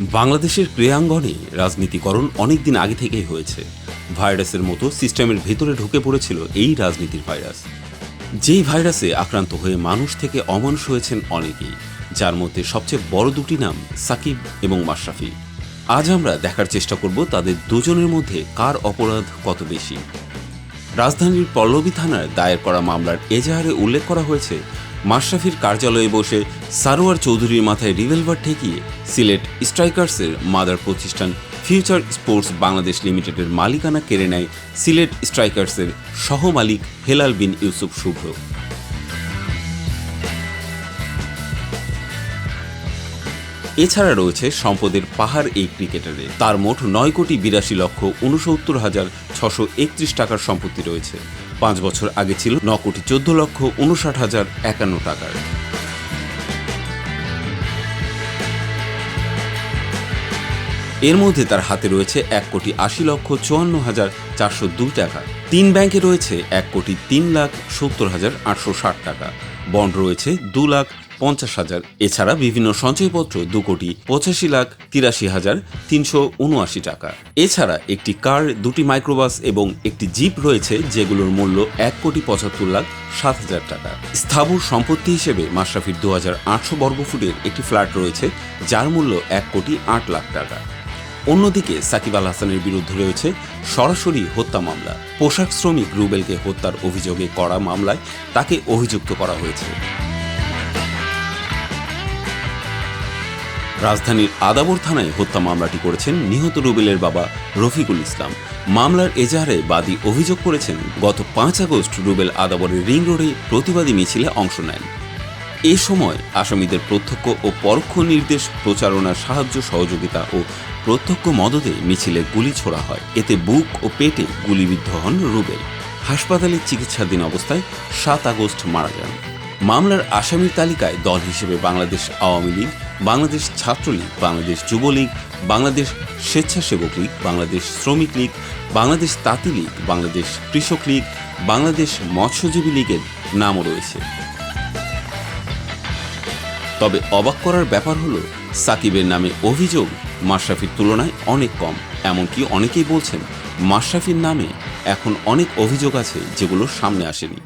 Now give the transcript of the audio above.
বাংলাদেশের ক্রীড়াঙ্গনে রাজনীতিকরণ অনেক দিন আগে থেকেই হয়েছে। ভাইরাসের মতো সিস্টেমের ভেতরে ঢুকে পড়েছিল এই রাজনীতির ভাইরাস। যেই ভাইরাসে আক্রান্ত হয়ে মানুষ থেকে অমানুষ হয়েছেন অনেকেই, যার মধ্যে সবচেয়ে বড় দুটি নাম সাকিব এবং মাশরাফি। আজ আমরা দেখার চেষ্টা করব তাদের দুজনের মধ্যে কার অপরাধ কত বেশি। রাজধানীর পল্লবী থানার দায়ের করা মামলার এজাহারে উল্লেখ করা হয়েছে মাশরাফির কার্যালয়ে বসে সারোয়ার চৌধুরীর মাথায় রিভলভার ঠেকিয়ে সিলেট স্ট্রাইকার্সের মাদার প্রতিষ্ঠান ফিউচার স্পোর্টস বাংলাদেশ লিমিটেডের মালিকানা কেড়ে নেয় সিলেট স্ট্রাইকার্সের সহমালিক হেলাল বিন ইউসুফ শুভ্র। এছাড়া রয়েছে সম্পদের পাহাড় এই ক্রিকেটারে তার মোট নয় কোটি বিরাশি লক্ষ উনসত্তর হাজার ছশো একত্রিশ টাকার সম্পত্তি রয়েছে। পাঁচ বছর আগে ছিল ন কোটি চোদ্দ লক্ষ উনষাট হাজার একান্ন টাকার। এর মধ্যে তার হাতে রয়েছে এক কোটি আশি লক্ষ চুয়ান্ন হাজার চারশো দুই টাকা। তিন ব্যাংকে রয়েছে এক কোটি তিন লাখ সত্তর হাজার আটশো ষাট টাকা। বন্ড রয়েছে দু লাখ পঞ্চাশ হাজার। এছাড়া বিভিন্ন সঞ্চয়পত্র দু কোটি পঁচাশি লাখ তিরাশি হাজার তিনশো উনআশি টাকা। এছাড়া একটি কার, দুটি মাইক্রোবাস এবং একটি জিপ রয়েছে যেগুলোর মূল্য এক কোটি পঁচাত্তর লাখ সাত হাজার টাকা। স্থাবর সম্পত্তি হিসেবে মাশরাফির দু হাজার আটশো বর্গফুটের একটি ফ্ল্যাট রয়েছে, যার মূল্য এক কোটি আট লাখ টাকা। অন্যদিকে সাকিব আল হাসানের বিরুদ্ধে রয়েছে সরাসরি হত্যা মামলা। পোশাক শ্রমিক রুবেলকে হত্যার অভিযোগে করা মামলায় তাকে অভিযুক্ত করা হয়েছে। রাজধানীর আদাবর থানায় হত্যা মামলাটি করেছেন নিহত রুবেলের বাবা রফিকুল ইসলাম। মামলার এজাহারে বাদী অভিযোগ করেছেন, গত পাঁচ আগস্ট রুবেল আদাবরের রিং রোডে প্রতিবাদী মিছিলে অংশ নেন। এ সময় আসামিদের প্রত্যক্ষ ও পরোক্ষ নির্দেশ প্রচারণার সাহায্য, সহযোগিতা ও প্রত্যক্ষ মদতে মিছিলে গুলি ছোড়া হয়। এতে বুক ও পেটে গুলিবিদ্ধ হন রুবেল। হাসপাতালে চিকিৎসাধীন অবস্থায় সাত আগস্ট মারা যান। মামলার আসামির তালিকায় দল হিসেবে বাংলাদেশ আওয়ামী লীগ, বাংলাদেশ ছাত্রলীগ, বাংলাদেশ যুবলীগ, বাংলাদেশ স্বেচ্ছাসেবক লীগ, বাংলাদেশ শ্রমিক লীগ, বাংলাদেশ তাঁতি লীগ, বাংলাদেশ কৃষক লীগ, বাংলাদেশ মৎস্যজীবী লীগের নামও রয়েছে। তবে অবাক করার ব্যাপার হলো, সাকিবের নামে অভিযোগ মাশরাফির তুলনায় অনেক কম। এমনকি অনেকেই বলছেন, মাশরাফির নামে এখন অনেক অভিযোগ আছে যেগুলো সামনে আসেনি।